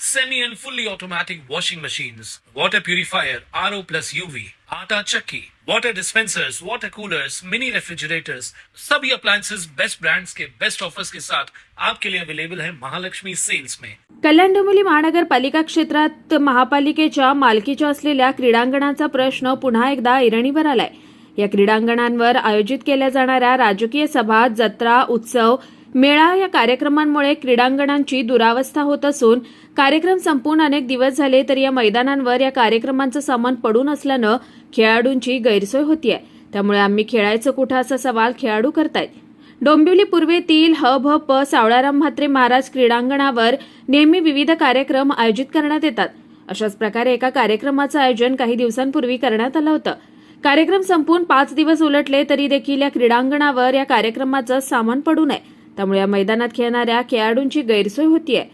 semi and fully automatic washing machines, water purifier, RO plus UV, आटा चक्की, water dispensers, water coolers, mini refrigerators, सभी appliances best brands के best offers के साथ आपके लिए अवेलेबल है महालक्ष्मी सेल्स में कल्याण डोंबिवली महानगरपालिका क्षेत्रात महापालिकेच्या मालकीच्या असलेल्या क्रीडांगणाचा प्रश्न पुन्हा एकदा ऐरणीवर आलाय. या क्रीडांगणांवर आयोजित केल्या जाणाऱ्या राजकीय सभा जत्रा उत्सव मेळा या कार्यक्रमांमुळे क्रीडांगणांची दुरावस्था होत असून कार्यक्रम संपून अनेक दिवस झाले तरी या मैदानांवर या कार्यक्रमांचं सामान पडून असल्यानं खेळाडूंची गैरसोय होतीये. त्यामुळे आम्ही खेळायचं कुठं असा सवाल खेळाडू करतायत. डोंबिवली पूर्वेतील ह भ प सावळाराम म्हात्रे महाराज क्रीडांगणावर नेहमी विविध कार्यक्रम आयोजित करण्यात येतात. अशाच प्रकारे एका कार्यक्रमाचं आयोजन काही दिवसांपूर्वी करण्यात आलं होतं. कार्यक्रम संपून पाच दिवस उलटले तरी देखील या क्रीडांगणावर या कार्यक्रमाचं सामान पडू नये. त्यामुळे या मैदानात खेळणाऱ्या खेळाडूंची गैरसोय होतीये.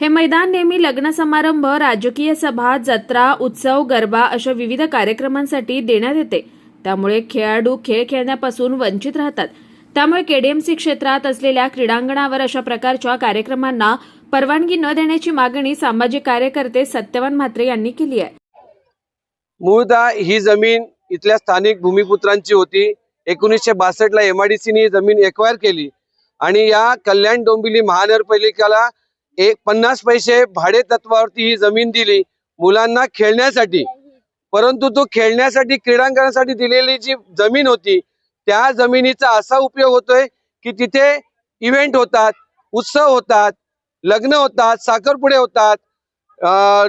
हे मैदान नेहमी लग्न समारंभ राजकीय सभा जत्रा उत्सव गरबा अशा विविध कार्यक्रमांसाठी देण्यात येते. त्यामुळे खेळाडू खेळ खेळण्यापासून वंचित राहतात. त्यामुळे केडीएमसी क्षेत्रात असलेल्या क्रीडांगणावर अशा प्रकारच्या कार्यक्रमांना परवानगी न देण्याची मागणी सामाजिक कार्यकर्ते सत्यवान म्हात्रे यांनी केली आहे. मूळतः ही जमीन इथल्या स्थानिक भूमिपुत्रांची होती. एकोणीसशे बासष्ट ला एमआयडीसीने ही जमीन एक्वायर केली. आणि या कल्याण डोंबिवली महानगरपालिकेला एक पन्नास पैसे भाडे तत्वावरती ही जमीन दिली मुलांना खेळण्यासाठी. परंतु तो खेळण्यासाठी क्रीडांगणासाठी दिलेली जी जमीन होती त्या जमिनीचा असा उपयोग होतोय की तिथे इव्हेंट होतात उत्सव होतात लग्न होतात साखरपुडे होतात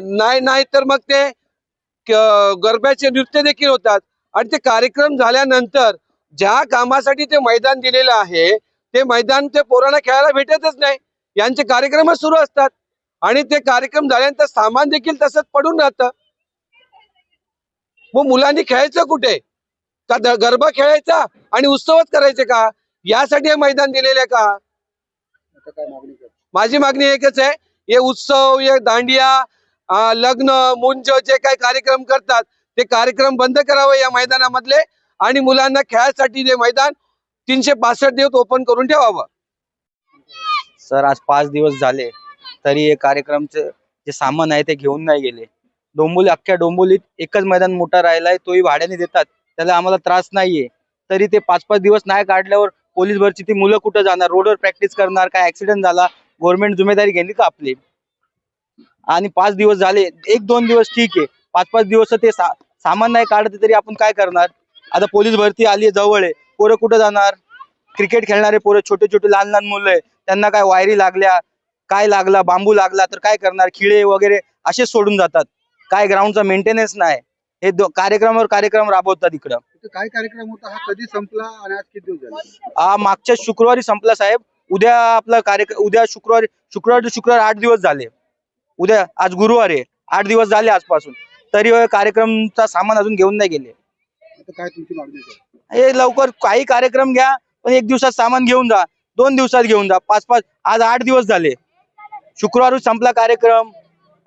नाही नाही तर मग ते गरब्याचे नृत्य देखील होतात. आणि ते कार्यक्रम झाल्यानंतर ज्या कामासाठी ते मैदान दिलेलं आहे ते मैदान ते पोरांना खेळायला भेटतच नाही. यांचे कार्यक्रमच सुरू असतात. आणि ते कार्यक्रम झाल्यानंतर सामान देखील तसंच पडून राहतं. मग मुलांनी खेळायचं कुठे? का गरबा खेळायचा? आणि उत्सवच करायचे का? यासाठी हे मैदान दिलेले का? माझी मागणी एकच आहे. हे उत्सव हे दांडिया लग्न मुंज जे काही कार्यक्रम करतात ते कार्यक्रम बंद करावे या मैदानामधले. आणि मुलांना खेळासाठी जे मैदान तीनशे पासष्ट दिवस ओपन करून ठेवावं. सर आज पाच दिवस झाले तरी हे कार्यक्रमचे जे सामान आहे ते घेऊन नाही गेले. डोंबोली अख्ख्या डोंबोलीत एकच मैदान मोठा राहिलाय तोही भाड्याने देतात. त्याला आम्हाला त्रास नाहीये. तरी ते पाच पाच दिवस नाही काढल्यावर पोलीस भरची ती मुलं कुठं जाणार? रोडवर प्रॅक्टिस करणार काय ऍक्सिडेंट झाला? गव्हर्नमेंट जिम्मेदारी घेतली का आपली? आणि पाच दिवस झाले एक दोन दिवस ठीक आहे. पाच पाच दिवस ते सा, सामान नाही काढत तरी आपण काय करणार? आता पोलीस भरती आली जवळ आहे. पोरं कुठं जाणार? क्रिकेट खेळणारे पोरं छोटे छोटे लहान लहान मुलं आहे. त्यांना काय वायरी लागल्या काय लागला बांबू लागला तर काय करणार? खिळे वगैरे असेच सोडून जातात. काय ग्राउंडचा मेंटेनन्स नाही. हे कार्यक्रमावर कार्यक्रम राबवतात इकडं. काय कार्यक्रम होता? हा कधी संपला आणि आज किती दिवस मागच्या शुक्रवारी संपला साहेब. उद्या आपला कार्यक्रम उद्या शुक्रवारी शुक्रवार to शुक्रवार आठ दिवस झाले. उद्या आज गुरुवार आहे. आठ दिवस झाले आजपासून. तरी कार्यक्रमचा सामान अजून घेऊन नाही गेले. काय तुमची मागणी? हे लवकर काही कार्यक्रम घ्या पण एक दिवसात सामान घेऊन जा दोन दिवसात घेऊन जा पाच पाच आज आठ दिवस झाले. शुक्रवारी संपला कार्यक्रम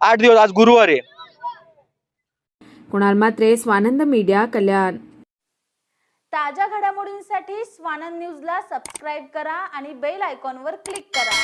आठ दिवस आज गुरुवार आहे. कुणाल म्हात्रे स्वानंद मीडिया कल्याण. ताज्या घडामोडींसाठी स्वानंद न्यूजला सबस्क्राईब करा आणि बेल आयकॉनवर क्लिक करा.